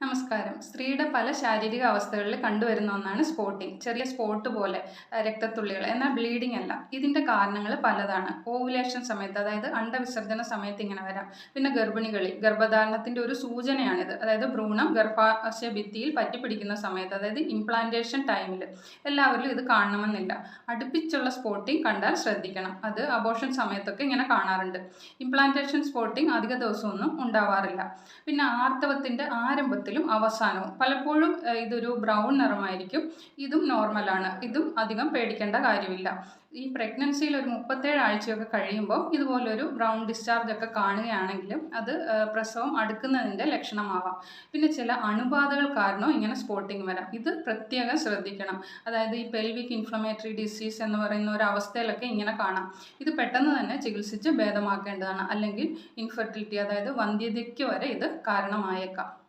നമസ്കാരം. സ്ത്രീയുടെ പല ശാരീരിക അവസ്ഥകളിൽ കണ്ടുവരുന്ന ഒന്നാണ് സ്പോട്ടിംഗ് ചെറിയ സ്പോട്ട് പോലെ രക്തത്തുള്ളികൾ. എന്നാൽ ബ്ലീഡിംഗ് അല്ല. ഇതിന്റെ കാരണങ്ങൾ പലതാണ്. ഓവുലേഷൻ സമയത്ത് അതായത് അണ്ടവിസർജന സമയത്ത് ഇങ്ങനെ വരാം. പിന്നെ ഗർഭിണികളിൽ ഗർഭധാരണത്തിന്റെ ഒരു സൂചനയാണിത്. അതായത് ഭ്രൂണം ഗർഭാശയ ഭിത്തിയിൽ പറ്റിപ്പിടിക്കുന്ന സമയത്ത് അതായത് ഇംപ്ലാന്റേഷൻ ടൈമിൽ എല്ലാവരിലും ഇത് കാണണമെന്നില്ല. അടുപ്പിച്ചുള്ള സ്പോട്ടിംഗ് കണ്ടാൽ ശ്രദ്ധിക്കണം. അത് അബോഷൻ സമയത്തൊക്കെ ഇങ്ങനെ കാണാറുണ്ട്. ഇംപ്ലാന്റേഷൻ സ്പോട്ടിംഗ് അധിക ദിവസമൊന്നും ഉണ്ടാവാറില്ല. പിന്നെ ആർത്തവത്തിന്റെ ആർത്തവത്തിന്റെ ആരംഭത്തിലും അവസാനവും. പലപ്പോഴും ഇതൊരു ബ്രൗൺ നിറമായിരിക്കും. ഇതും നോർമലാണ് ഇതും അധികം പേടിക്കേണ്ട കാര്യമില്ല. ഈ പ്രഗ്നൻസിയിൽ ഒരു മുപ്പത്തേഴ് ആഴ്ചയൊക്കെ കഴിയുമ്പോൾ ഇതുപോലൊരു ബ്രൗൺ ഡിസ്ചാർജ് ഒക്കെ കാണുകയാണെങ്കിലും അത് പ്രസവം അടുക്കുന്നതിന്റെ ലക്ഷണമാവാം. പിന്നെ ചില അണുബാധകൾ കാരണം ഇങ്ങനെ സ്പോട്ടിങ് വരാം. ഇത് പ്രത്യേകം ശ്രദ്ധിക്കണം. അതായത് ഈ പെൽവിക് ഇൻഫ്ലമേറ്ററി ഡിസീസ് എന്ന് പറയുന്ന ഒരു അവസ്ഥയിലൊക്കെ ഇങ്ങനെ കാണാം. ഇത് പെട്ടെന്ന് തന്നെ ചികിത്സിച്ച് ഭേദമാക്കേണ്ടതാണ്. അല്ലെങ്കിൽ ഇൻഫെർട്ടിലിറ്റി അതായത് വന്ധ്യതയ്ക്ക് വരെ ഇത് കാരണമായേക്കാം.